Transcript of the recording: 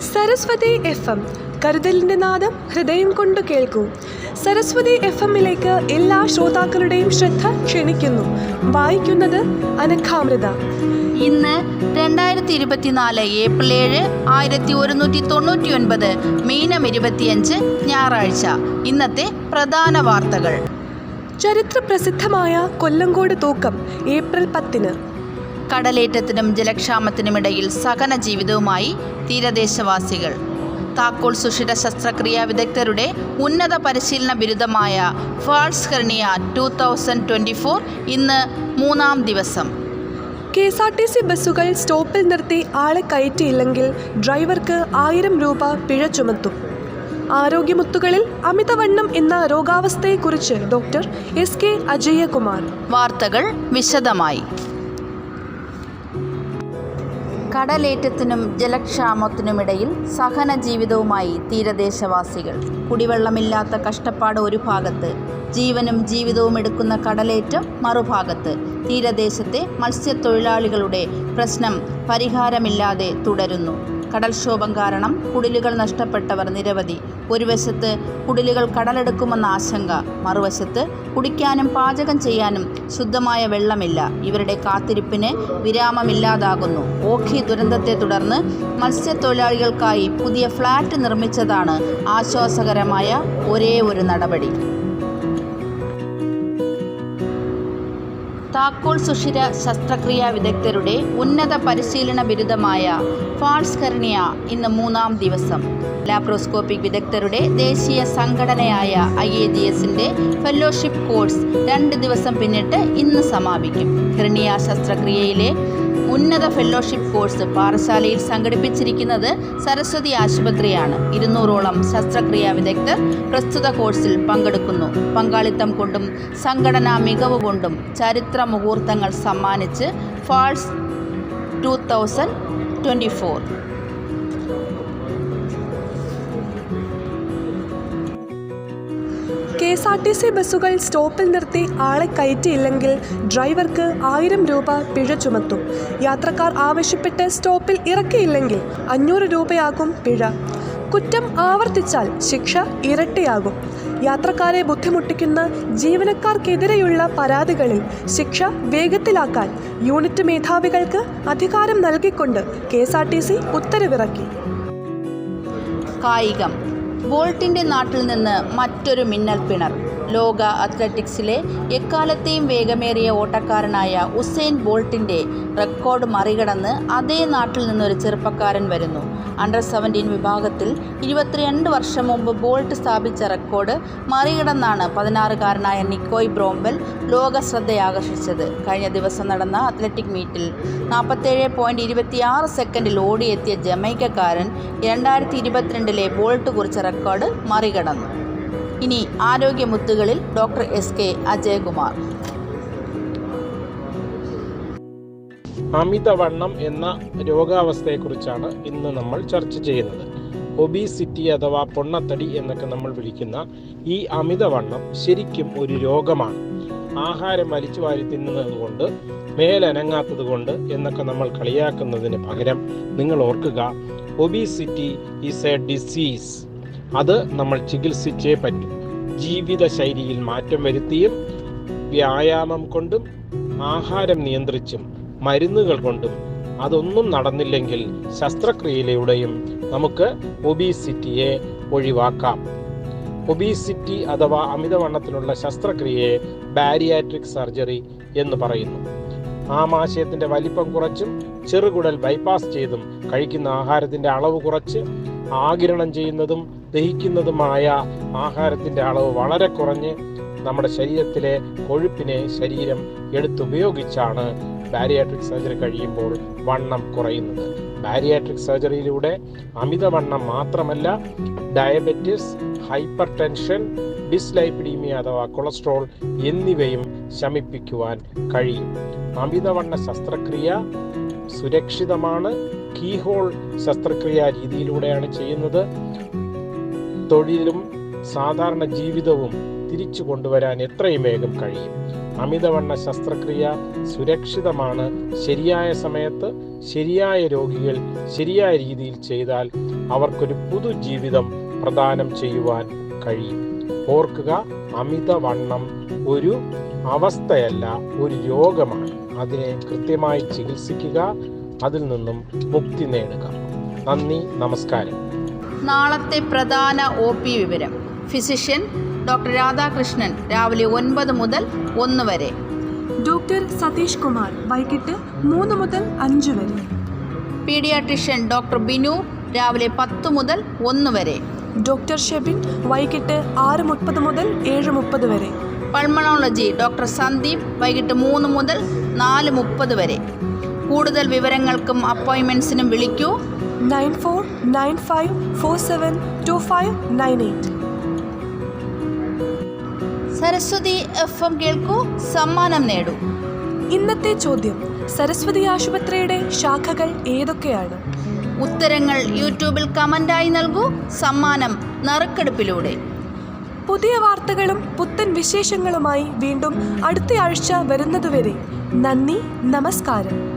Saraswati F M. കരുതലിന്റെ നാദം ഹൃദയം കൊണ്ട് കേൾക്കൂ. സരസ്വതി എഫ് എമ്മിലേക്ക് എല്ലാ ശ്രോതാക്കളുടെയും ശ്രദ്ധ ക്ഷണിക്കുന്നു. വായിക്കുന്നത് അനഘാമൃത. ഇന്ന് രണ്ടായിരത്തി ഇരുപത്തിനാല് ഏപ്രിൽ ഏഴ് ആയിരത്തി ഒരുന്നൂറ്റി തൊണ്ണൂറ്റി ഒൻപത് മീനം ഇരുപത്തിയഞ്ച് ഞായറാഴ്ച. ഇന്നത്തെ പ്രധാന വാർത്തകൾ. ചരിത്ര പ്രസിദ്ധമായ കൊല്ലങ്കോട് തൂക്കം ഏപ്രിൽ പത്തിന്. കടലേറ്റത്തിനും ജലക്ഷാമത്തിനുമിടയിൽ സഹന ജീവിതവുമായി തീരദേശവാസികൾ. താക്കോൽ സുഷിര ശസ്ത്രക്രിയാ വിദഗ്ധരുടെ ഉന്നത പരിശീലന ബിരുദമായ FALS hernia two thousand twenty four ഇന്ന് മൂന്നാം ദിവസം. K S R T C ബസ്സുകൾ സ്റ്റോപ്പിൽ നിർത്തി ആളെ കയറ്റിയില്ലെങ്കിൽ ഡ്രൈവർക്ക് ആയിരം രൂപ പിഴ ചുമത്തും. ആരോഗ്യമുത്തുകളിൽ അമിതവണ്ണം എന്ന രോഗാവസ്ഥയെക്കുറിച്ച് ഡോക്ടർ എസ് കെ അജയകുമാർ. വാർത്തകൾ വിശദമായി. കടലേറ്റത്തിനും ജലക്ഷാമത്തിനുമിടയിൽ സഹന ജീവിതവുമായി തീരദേശവാസികൾ. കുടിവെള്ളമില്ലാത്ത കഷ്ടപ്പാട് ഒരു ഭാഗത്ത് ജീവനും ജീവിതവും എടുക്കുന്ന കടലേറ്റം മറുഭാഗത്ത്. തീരദേശത്തെ മത്സ്യത്തൊഴിലാളികളുടെ പ്രശ്നം പരിഹാരമില്ലാതെ തുടരുന്നു. കടൽക്ഷോഭം കാരണം കുടിലുകൾ നഷ്ടപ്പെട്ടവർ നിരവധി. ഒരു വശത്ത് കുടിലുകൾ കടലെടുക്കുമെന്ന ആശങ്ക മറുവശത്ത് കുടിക്കാനും പാചകം ചെയ്യാനും ശുദ്ധമായ വെള്ളമില്ല. ഇവരുടെ കാത്തിരിപ്പിന് വിരാമമില്ലാതാകുന്നു. ഓഖി ദുരന്തത്തെ തുടർന്ന് മത്സ്യത്തൊഴിലാളികൾക്കായി പുതിയ ഫ്ളാറ്റ് നിർമ്മിച്ചതാണ് ആശ്വാസകരമായ ഒരേ ഒരു നടപടി. താക്കോൽ സുഷിര ശസ്ത്രക്രിയാ വിദഗ്ധരുടെ ഉന്നത പരിശീലന ബിരുദമായ ഫാൾസ് കർണിയ ഇന്ന് മൂന്നാം ദിവസം. ലാപ്രോസ്കോപ്പിക് വിദഗ്ധരുടെ ദേശീയ സംഘടനയായ ഐ എ ജി എസിന്റെ ഫെലോഷിപ്പ് കോഴ്സ് രണ്ട് ദിവസം പിന്നിട്ട് ഇന്ന് സമാപിക്കും. ഹെർണിയ ശസ്ത്രക്രിയയിലെ ഉന്നത ഫെലോഷിപ്പ് കോഴ്സ് പാറശാലയിൽ സംഘടിപ്പിച്ചിരിക്കുന്നത് സരസ്വതി ആശുപത്രിയാണ്. ഇരുന്നൂറോളം ശസ്ത്രക്രിയാ വിദഗ്ധർ പ്രസ്തുത കോഴ്സിൽ പങ്കെടുക്കുന്നു. പങ്കാളിത്തം കൊണ്ടും സംഘടനാ മികവ് കൊണ്ടും ചരിത്ര മുഹൂർത്തങ്ങൾ സമ്മാനിച്ച് FALS two thousand twenty four. K S R T C ബസ്സുകൾ സ്റ്റോപ്പിൽ നിർത്തി ആളെ കയറ്റിയില്ലെങ്കിൽ ഡ്രൈവർക്ക് ആയിരം രൂപ പിഴ ചുമത്തും. യാത്രക്കാർ ആവശ്യപ്പെട്ട് സ്റ്റോപ്പിൽ ഇറക്കിയില്ലെങ്കിൽ അഞ്ഞൂറ് രൂപയാകും പിഴ. കുറ്റം ആവർത്തിച്ചാൽ ശിക്ഷ ഇരട്ടിയാകും. യാത്രക്കാരെ ബുദ്ധിമുട്ടിക്കുന്ന ജീവനക്കാർക്കെതിരെയുള്ള പരാതികളിൽ ശിക്ഷ വേഗത്തിലാക്കാൻ യൂണിറ്റ് മേധാവികൾക്ക് അധികാരം നൽകിക്കൊണ്ട് K S R T C ഉത്തരവിറക്കി. കായികം. ബോൾട്ടിന്റെ നാട്ടിൽ നിന്ന് മറ്റൊരു മിന്നൽ പിണർ. ലോക അത്ലറ്റിക്സിലെ എക്കാലത്തെയും വേഗമേറിയ ഓട്ടക്കാരനായ ഉസൈൻ ബോൾട്ടിന്റെ റെക്കോർഡ് മറികടന്ന് അതേ നാട്ടിൽ നിന്നൊരു ചെറുപ്പക്കാരൻ വരുന്നു. അണ്ടർ സെവന്റീൻ വിഭാഗത്തിൽ ഇരുപത്തിരണ്ട് വർഷം മുമ്പ് ബോൾട്ട് സ്ഥാപിച്ച റെക്കോർഡ് മറികടന്നാണ് പതിനാറുകാരനായ നിക്കോയ് ബ്രോംബൽ ലോക ശ്രദ്ധയാകർഷിച്ചത്. കഴിഞ്ഞ ദിവസം നടന്ന അത്ലറ്റിക് മീറ്റിൽ നാൽപ്പത്തേഴ് പോയിന്റ് ഇരുപത്തിയാറ് സെക്കൻഡിൽ ഓടിയെത്തിയ ജമൈക്കക്കാരൻ രണ്ടായിരത്തി ഇരുപത്തിരണ്ടിലെ ബോൾട്ട് കുറിച്ച റെക്കോർഡ് മറികടന്നു. ഇനി ആരോഗ്യമുത്തുകളിൽ ഡോക്ടർ എസ് കെ അജയകുമാർ. അമിതവണ്ണം എന്ന രോഗാവസ്ഥയെക്കുറിച്ചാണ് ഇന്ന് നമ്മൾ ചർച്ച ചെയ്യുന്നത്. ഒബീസിറ്റി അഥവാ പൊണ്ണത്തടി എന്നൊക്കെ നമ്മൾ വിളിക്കുന്ന ഈ അമിതവണ്ണം ശരിക്കും ഒരു രോഗമാണ്. ആഹാരം വലിച്ചു വാരി തിന്നുന്നത് കൊണ്ട് മേലനങ്ങാത്തത് കൊണ്ട് എന്നൊക്കെ നമ്മൾ കളിയാക്കുന്നതിന് പകരം നിങ്ങൾ ഓർക്കുക ഒബീസിറ്റി ഈസ് എ ഡിസീസ് അത് നമ്മൾ ചികിത്സിച്ചേ പറ്റൂ. ജീവിതശൈലിയിൽ മാറ്റം വരുത്തിയും വ്യായാമം കൊണ്ടും ആഹാരം നിയന്ത്രിച്ചും മരുന്നുകൾ കൊണ്ടും അതൊന്നും നടന്നില്ലെങ്കിൽ ശസ്ത്രക്രിയയിലൂടെയും നമുക്ക് ഒബീസിറ്റിയെ ഒഴിവാക്കാം. ഒബീസിറ്റി അഥവാ അമിതവണ്ണത്തിനുള്ള ശസ്ത്രക്രിയയെ ബാരിയാട്രിക് സർജറി എന്ന് പറയുന്നു. ആമാശയത്തിന്റെ വലിപ്പം കുറച്ചും ചെറുകുടൽ ബൈപ്പാസ് ചെയ്തും കഴിക്കുന്ന ആഹാരത്തിന്റെ അളവ് കുറച്ച് ആകിരണം ചെയ്യുന്നതും ദഹിക്കുന്നതുമായ ആഹാരത്തിന്റെ അളവ് വളരെ കുറഞ്ഞ് നമ്മുടെ ശരീരത്തിലെ കൊഴുപ്പിനെ ശരീരം എടുത്തുപയോഗിച്ചാണ് ബാരിയാട്രിക് സർജറി കഴിയുമ്പോൾ വണ്ണം കുറയുന്നത്. ബാരിയാട്രിക് സർജറിയിലൂടെ അമിതവണ്ണം മാത്രമല്ല ഡയബറ്റിസ് ഹൈപ്പർ ടെൻഷൻ ഡിസ്ലൈപ്പിഡീമിയ അഥവാ കൊളസ്ട്രോൾ എന്നിവയും ശമിപ്പിക്കുവാൻ കഴിയും. അമിതവണ്ണ ശസ്ത്രക്രിയ സുരക്ഷിതമാണ്. കീഹോൾ ശസ്ത്രക്രിയ രീതിയിലൂടെയാണ് ചെയ്യുന്നത്. തൊഴിലും സാധാരണ ജീവിതവും തിരിച്ചു കൊണ്ടുവരാൻ എത്രയും വേഗം കഴിയും. അമിതവണ്ണ ശസ്ത്രക്രിയ സുരക്ഷിതമാണ്. ശരിയായ സമയത്ത് ശരിയായ രോഗികൾ ശരിയായ രീതിയിൽ ചെയ്താൽ അവർക്കൊരു പുതുജീവിതം പ്രദാനം ചെയ്യുവാൻ കഴിയും. ഓർക്കുക അമിതവണ്ണം ഒരു അവസ്ഥയല്ല ഒരു രോഗമാണ്. അതിനെ കൃത്യമായി ചികിത്സിക്കുക അതിൽ നിന്നും മുക്തി നേടുക. നന്ദി നമസ്കാരം. നാളത്തെ പ്രധാന ഒ പി വിവരം. ഫിസിഷ്യൻ ഡോക്ടർ രാധാകൃഷ്ണൻ രാവിലെ ഒൻപത് മുതൽ ഒന്ന് വരെ. ഡോക്ടർ സതീഷ് കുമാർ വൈകിട്ട് മൂന്ന് മുതൽ അഞ്ച് വരെ. പീഡിയാട്രിഷ്യൻ ഡോക്ടർ ബിനു രാവിലെ പത്ത് മുതൽ ഒന്ന് വരെ. ഡോക്ടർ ഷെബിൻ വൈകിട്ട് ആറ് മുപ്പത് മുതൽ ഏഴ് മുപ്പത് വരെ. പൾമണോളജി ഡോക്ടർ സന്ദീപ് വൈകിട്ട് മൂന്ന് മുതൽ നാല് മുപ്പത് വരെ. കൂടുതൽ വിവരങ്ങൾക്കും അപ്പോയിൻമെന്റ്സിനും വിളിക്കൂ. Nine four nine five four seven two five nine eight. Saraswathi F M കേൾക്കൂ സമ്മാനം നേടൂ. ഇന്നത്തെ ചോദ്യം സരസ്വതി ആശുപത്രിയുടെ ശാഖകൾ ഏതൊക്കെയാണ്? ഉത്തരങ്ങൾ യൂട്യൂബിൽ കമന്റായി നൽകൂ സമ്മാനം നറുക്കെടുപ്പിലൂടെ. പുതിയ വാർത്തകളും പുത്തൻ വിശേഷങ്ങളുമായി വീണ്ടും അടുത്ത ആഴ്ച വരുന്നതുവരെ നന്ദി നമസ്കാരം.